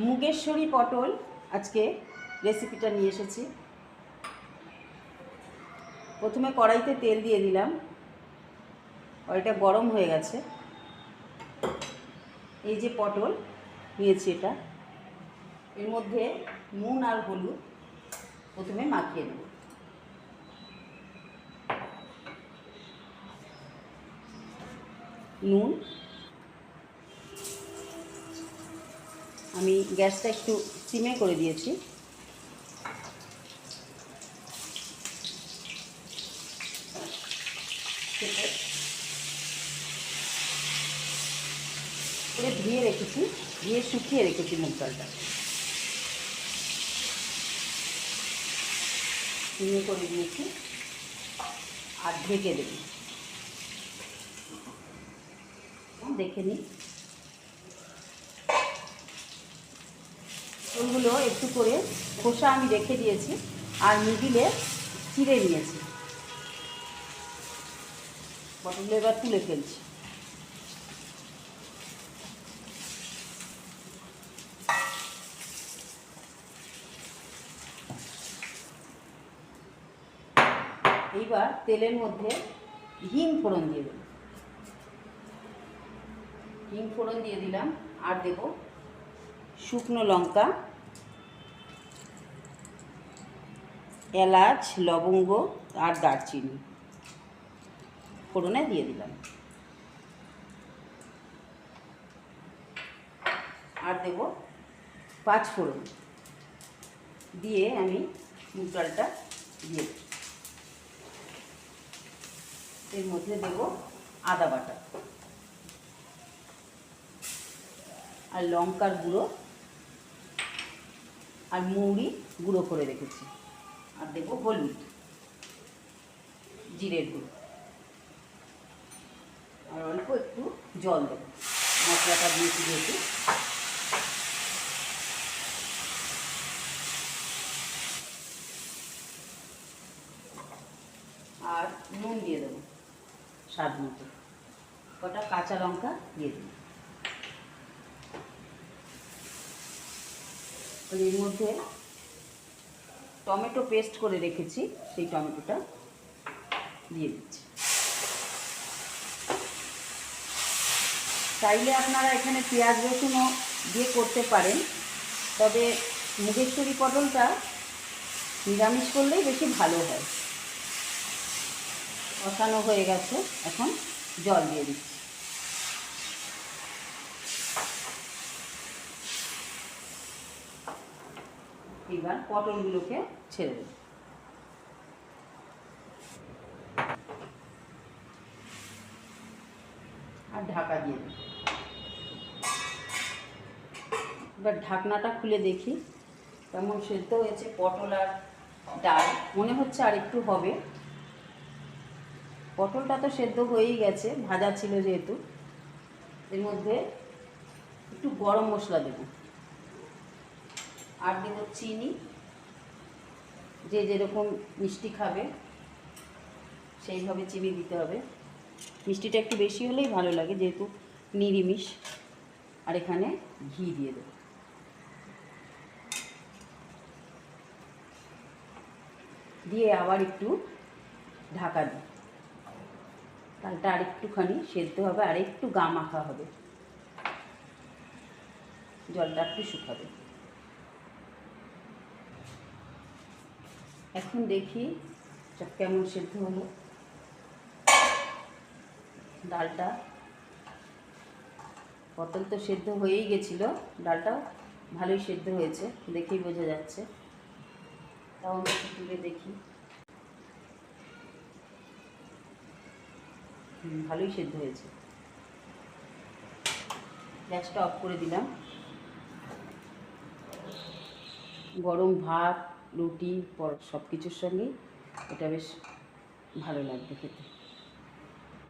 মুগেশ্বরী পটল আজকে রেসিপিটা নিয়ে এসেছি। প্রথমে কড়াইতে তেল দিয়ে দিলাম। কড়াইটা গরম হয়ে গেছে। এই যে পটল নিয়েছি এটা। এর মধ্যে নুন আর হলুদ প্রথমে মাখিয়ে দেব নুন আমি গ্যাসটা একটু সিমে করে দিয়েছি। ধুয়ে রেখেছি, ধুয়ে শুকিয়ে রেখেছি মুগ ডালটা। সিমে করে দিয়েছি, আর ঢেকে দেব। দেখে নিই। ওইগুলো একটু করে খোসা আমি রেখে দিয়েছি আর মিডিলে চিড়ে নিয়েছি। পটলগুলো এবার তুলে ফেলছি। এইবার তেলের মধ্যে হিং ফোড়ন দিয়ে দেব। হিং ফোড়ন দিয়ে দিলাম। আর দেব শুকনো লঙ্কা। এলাচ, লবঙ্গ আর দারচিনি। ফোড়নে দিয়ে দিলাম। আর দেব পাঁচ ফোড়ন। দিয়ে আমি মুগ ডালটা দিয়ে এর মধ্যে দেব আদা বাটা। আর লঙ্কার গুঁড়ো। আর মৌরি গুঁড়ো করে রেখেছি। আর দেব হলুদ জিরের গুঁড়ো। আর অল্প একটু জল দেবো, মশলাটা দিয়েছি আর নুন দিয়ে দেবো, স্বাদ মতো। কটা কাঁচা লঙ্কা দিয়ে দিই এর মধ্যে টমেটো পেস্ট করে রেখেছি, সেই টমেটোটা দিয়ে দিচ্ছি। চাইলে আপনারা এখানে পেঁয়াজ রসুনও দিয়ে করতে পারেন, তবে মুগেশ্বরী পটলটা নিরামিষ করলেই বেশি ভালো হয়। কষানো হয়ে গেছে, এখন জল দিয়ে দিচ্ছি। এবার পটলগুলোকে ছেড়ে দেব। আর ঢাকা দিয়ে দেব। এবার ঢাকনাটা খুলে দেখি। কেমন সেদ্ধ হয়েছে পটল আর ডাল। মনে হচ্ছে আর একটু হবে। পটলটা তো সেদ্ধ হয়েই গেছে, ভাজা ছিল যেহেতু। এর মধ্যে একটু গরম মশলা দেব। আর দেব চিনি, যে যেরকম মিষ্টি খাবে, সেইভাবে চিনি দিতে হবে। মিষ্টিটা একটু বেশি হলেই ভালো লাগে, যেহেতু নিরামিষ। আর এখানে ঘি দিয়ে দেব। দিয়ে আবার একটু ঢাকা দিই। ডালটা আর একটুখানি সেদ্ধ হবে, আর একটু গা মাখা হবে। জলটা একটু শুকাবে। এখন দেখি কেমন সেদ্ধ হলো। ডালটা পটল তো সেদ্ধ হয়েই গেছিল ডালটা ভালোই সেদ্ধ হয়েছে, দেখেই বোঝা যাচ্ছে। তাও আমি তুলে দেখি। ভালোই সেদ্ধ হয়েছে। গ্যাসটা অফ করে দিলাম। গরম ভাত রুটি পর সব কিছুর সঙ্গেই এটা বেশ ভালো লাগবে খেতে।